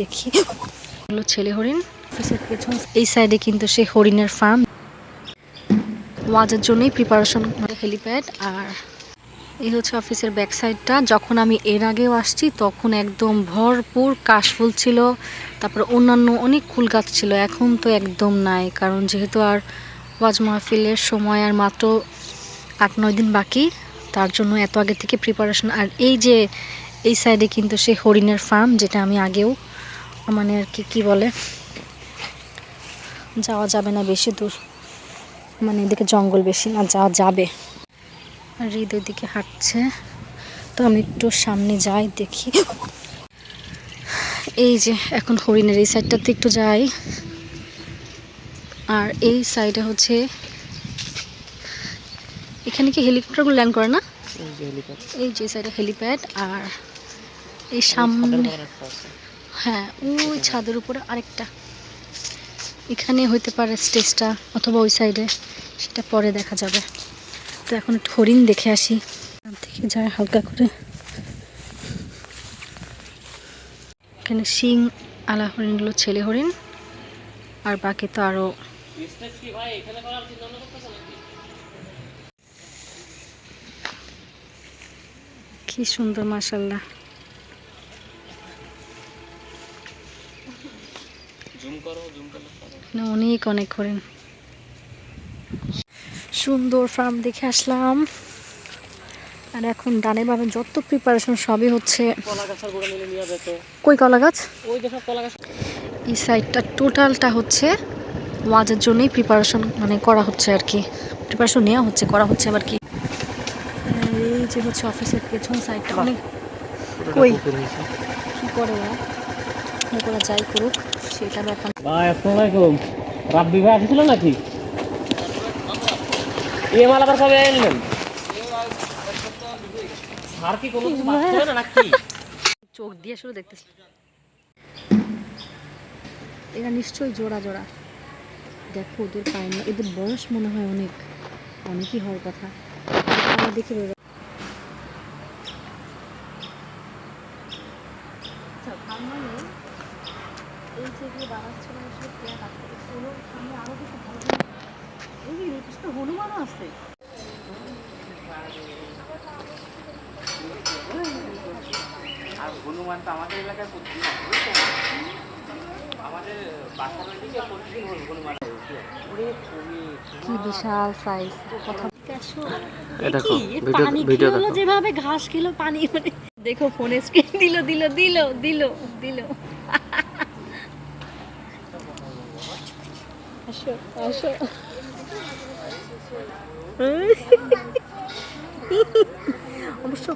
দেখি। হলো ছেলে হরিণ। পেছন এই সাইডে কিন্তু সেই হরিণের ফার্ম ওয়াজের জন্যই প্রিপারেশন হেলিপ্যাড আর এই হচ্ছে অফিসের ব্যাক সাইডটা যখন আমি এর আগেও আসছি তখন একদম ভরপুর কাশফুল ছিল। তারপর অন্যান্য অনেক ফুল গাছ ছিল। এখন তো একদম নাই কারণ যেহেতু আর ওয়াজ মাহফিলের সময় আর মাত্র আট নয় দিন বাকি তার জন্য এত আগে থেকে প্রিপারেশন আর এই যে এই সাইডে কিন্তু সেই হরিণের ফার্ম যেটা আমি আগেও মানে আর কি কী বলে? যাওয়া যাবে না বেশি দূর। মানে এদিকে জঙ্গল বেশি না যাওয়া যাবে। আর হৃদয় দিকে হাঁটছে। তো আমি একটু সামনে যাই দেখি। এই যে এখন হরিণের এই সাইডটাতে একটু যাই। আর এই সাইডে হচ্ছে এখানে কি হেলিকপ্টারগুলো ল্যান্ড করে না? এই যে সাইডে হেলিপ্যাড আর এই সামনে হ্যাঁ ওই ছাদের উপরে আরেকটা। এখানে হইতে পারে স্টেজটা অথবা ওই সাইডে সেটা পরে দেখা যাবে। তো এখন একটু হরিণ দেখে আসি। থেকে যায় হালকা করে। এখানে শিং আলা হরিণগুলো ছেলে হরিণ। আর বাকি তো আরও কি সুন্দর মাসাল্লাহ অনেক অনেক হরিণ সুন্দর ফার্ম দেখে আসলাম। আর এখন ডানে বামে যত প্রিপারেশন সবই হচ্ছে। কই কলা গাছ? এই সাইডটা টোটালটা হচ্ছে ওয়াজের জন্যই প্রিপারেশন মানে করা হচ্ছে আর কি। প্রিপারেশন নেওয়া হচ্ছে করা হচ্ছে আবার কি। এই যে হচ্ছে অফিসের পেছন সাইডটা অনেক কই? কি করে ওরা? করা যাই করুক সেটা ব্যাপার ভাই আসসালামু আলাইকুম। রাব্বি ভাই আসছিল নাকি? এই মাল আবার কবে এলেন আর কি কোনো কিছু না নাকি? চোখ দিয়ে দেখতেছি। এরা নিশ্চয়ই জোড়া জোড়া। দেখো ওদের পায় না এদের বয়স মনে হয় অনেক। অনেকই হওয়ার কথা। দেখে মানে এই যে আসলে আছে সামনে আরও কিছু ভালো এই যে পিছনে হনুমানও আছে। আর হনুমান তো আমাদের এলাকায় প্রতিদিন আমাদের বাসার ওইদিকে প্রতিদিন হনুমান কি বিশাল সাইজ কথা এ দেখো, ভিডিও- পানি দেখো। যেভাবে ঘাস খেলো পানি মানে দেখো ফোনে স্ক্রিন দিল দিল দিল দিল দিল। আসো আসো। অবশ্য